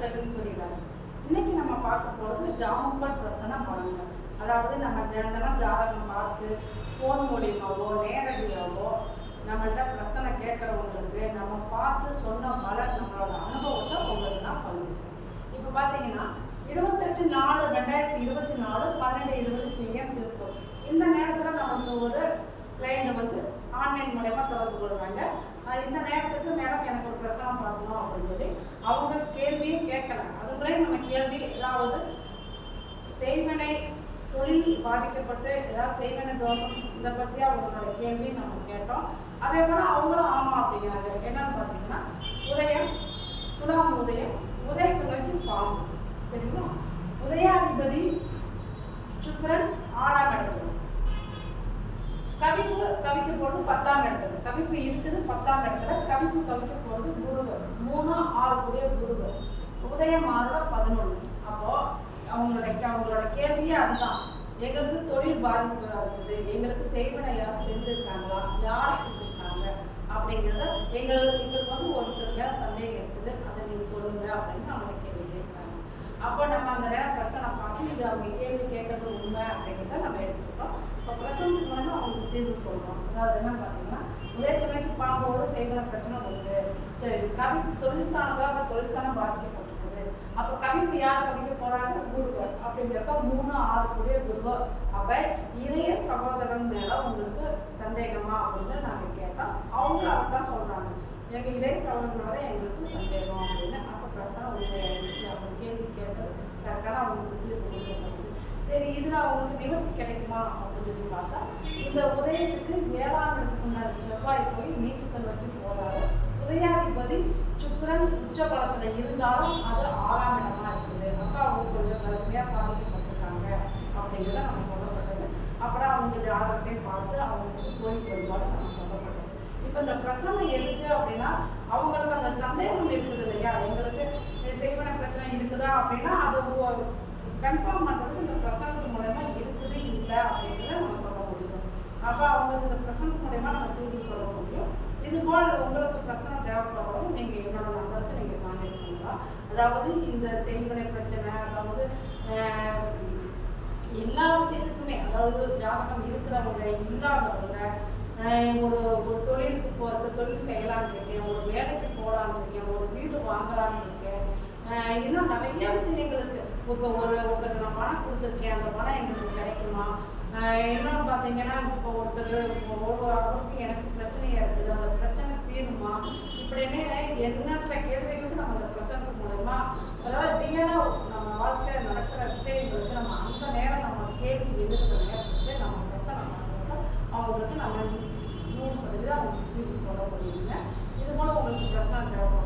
பிரகீஸ்வரி சொல்லிடுறாங்க இன்னைக்கு நம்ம பார்க்க போகிறது ஜாமப்பல் பிரசன பலன்கள் அதாவது நம்ம தினம் தினம் ஜாதகம் பார்த்து ஃபோன் மூலியமாவோ நேரடியாவோ நம்மள்ட்ட பிரச்சனை கேட்குறவங்களுக்கு நம்ம பார்த்து சொன்ன பலன் நம்மளோட அனுபவத்தை உங்களுக்கு தான் பண்ணுவோம் இப்போ பார்த்தீங்கன்னா இருபத்தெட்டு நாலு ரெண்டாயிரத்தி இருபத்தி நாலு பன்னெண்டு இருபது பிஎம் இருக்கும் இந்த நேரத்தில் நமக்கு ஒரு கிளைண்ட் வந்து ஆன்லைன் மூலயமா தொடர்பு கொள்வாங்க. இந்த நேரத்துக்கு மேடம் எனக்கு ஒரு பிரசனம் பார்க்கணும் அப்படின்னு சொல்லி அவங்க கேள்வியும் கேட்கல அதுக்குள்ளே நம்ம கேள்வி ஏதாவது செய்மனை தொழில் பாதிக்கப்பட்டு ஏதாவது செய்மனை தோஷம் இதை பற்றி அவங்களோட கேள்வி நம்ம கேட்டோம். அதே போல் அவங்களும் ஆமாம் அப்படிங்கிறாங்க. என்னன்னு பார்த்தீங்கன்னா உதயம் துலாம் உதயம் உதயத்துறைக்கு பாம்பு. சரிங்களா? உதயாதிபதி சுக்கரன் ஆறாம் இடத்துல. கவிப்பு கவிக்க போகிறது பத்தாம் இடத்துல. கவிப்பு இருக்குது பத்தாம் இடத்துல. கவிப்பு கவிக்க மூணு ஆறு குருவர் உதயம் ஆறுல பதினொன்று அப்போ அவங்களுடைய அவங்களோட கேள்வியே அதுதான். எங்களுக்கு தொழில் பாதிப்புகளாக இருக்குது. எங்களுக்கு செய்வனை யார் செஞ்சுருக்காங்களா? யார் செஞ்சுருக்காங்க? அப்படிங்கிறத எங்கள் எங்களுக்கு வந்து ஒருத்தர் மேலே சந்தேகம் இருக்குது. அதை நீங்கள் சொல்லுங்க அப்படின்னு அவங்க கேள்வி கேட்குறாங்க. அப்போ நம்ம அந்த நேரம் பிரச்சனை பார்த்து இது அவங்க கேள்வி கேட்கறது உண்மை அப்படிங்கிறத நம்ம எடுத்துக்கிட்டோம் தீர்வு சொல்கிறோம் அதாவது என்ன பார்த்தீங்கன்னா உதயத்துறைக்கு பாம்போடு செய்கிற பிரச்சனை உண்டு சரி கவிப்பு தொழிற்ஸ்தானத்தில் அப்போ தொழிற்ஸ்தானம் பாதிக்கப்பட்டிருக்குது. அப்போ கவிப்பு யார் கவிக்க போகிறாங்க குருவர். அப்படிங்கிறப்ப மூணு ஆறு கூடிய குருவர். அப்போ இளைய சகோதரன் மேலே உங்களுக்கு சந்தேகமா அப்படின்னு நாங்கள் கேட்டோம். அவங்க அதான் சொல்கிறாங்க எங்கள் இளைய சகோதரன் மேலே எங்களுக்கு சந்தேகம் அப்படின்னு. அப்போ பிரச்சனை உண்மையாயிருச்சு அவங்க கேள்வி கேட்டது கரெக்டான அவங்களுக்கு தீர்வு கொடுக்கப்பட்டது சரி இதில் அவங்களுக்கு நிவர்த்தி கிடைக்குமா அப்படின்னு சொல்லி பார்த்தா இந்த உதயத்துக்கு ஏழாம் முன்னாடி செவ்வாய் போய் நீச்சல் வரைக்கும் போறாரு உதயாதிபதி சுக்கரன் உச்ச பலத்தில் இருந்தாலும் அது ஆறாம் இடமா இருக்குது. அப்போ அவங்க கொஞ்சம் கடுமையாக பாதிக்கப்பட்டிருக்காங்க அப்படிங்கிறத நம்ம சொல்லப்பட்டது. அப்புறம் அவங்க ஜாதகத்தையும் பார்த்து அவங்களுக்கு போய் வழிபாடு நம்ம சொல்லப்பட்டது. இப்போ இந்த பிரசவம் எதுக்கு அப்படின்னா அவங்களுக்கு அந்த சந்தேகம் இருக்குது இல்லையா? எங்களுக்கு செய்வன பிரச்சனை இருக்குதா அப்படின்னா அது கன்ஃபார்ம் பண்ணுறதுக்கு இந்த பிரசனத்து மூலயமா இருக்குது இல்லை அப்படிங்கிறத நம்ம சொல்ல முடியும். அப்போ அவங்களுக்கு இந்த பிரசனத்து மூலயமா நம்ம தீர்வு சொல்ல முடியும். இது போல் உங்களுக்கு பிரச்சனை தேவைப்படும் நீங்கள் என்னோட நம்பருக்கு நீங்கள் கான்டாக்ட் பண்ணலாம். அதாவது இந்த செய்வனை பிரச்சனை அதாவது எல்லா விஷயத்துக்குமே அதாவது ஜாதகம் இருக்கிறவங்க இல்லாதவங்க ஒரு ஒரு தொழிலுக்கு போ தொழில் செய்யலாம்னு இருக்கேன் ஒரு வேலைக்கு போகலான்னு இருக்கேன் ஒரு வீடு வாங்கலாம்னு இருக்கேன் இன்னும் நிறைய விஷயங்களுக்கு இப்போ ஒரு ஒருத்தருக்கு நான் பணம் கொடுத்துருக்கேன் அந்த பணம் எங்களுக்கு கிடைக்குமா? என்னன்னு பார்த்தீங்கன்னா இப்போ ஒருத்தர் ஒரு அவருக்கு எனக்கு பிரச்சனையாக இருக்குது. அந்த பிரச்சனை தீருமா? இப்படின்னு என்னென்ன கேள்விகளுக்கு நம்ம அந்த பிரசன்ட் மூலயமா அதாவது ரியலாக நம்ம வாழ்க்கையில் நடக்கிற விஷயங்களுக்கு நம்ம அந்த நேரம் நம்ம கேள்வி எதிர்க்கிற நேரத்துக்கு நம்ம பிரசனம் அவங்களுக்கு நம்ம நூறு சதவீதம் அவங்க தீர்வு சொல்ல முடியுங்க இது போல் உங்களுக்கு பிரசனம் தேவை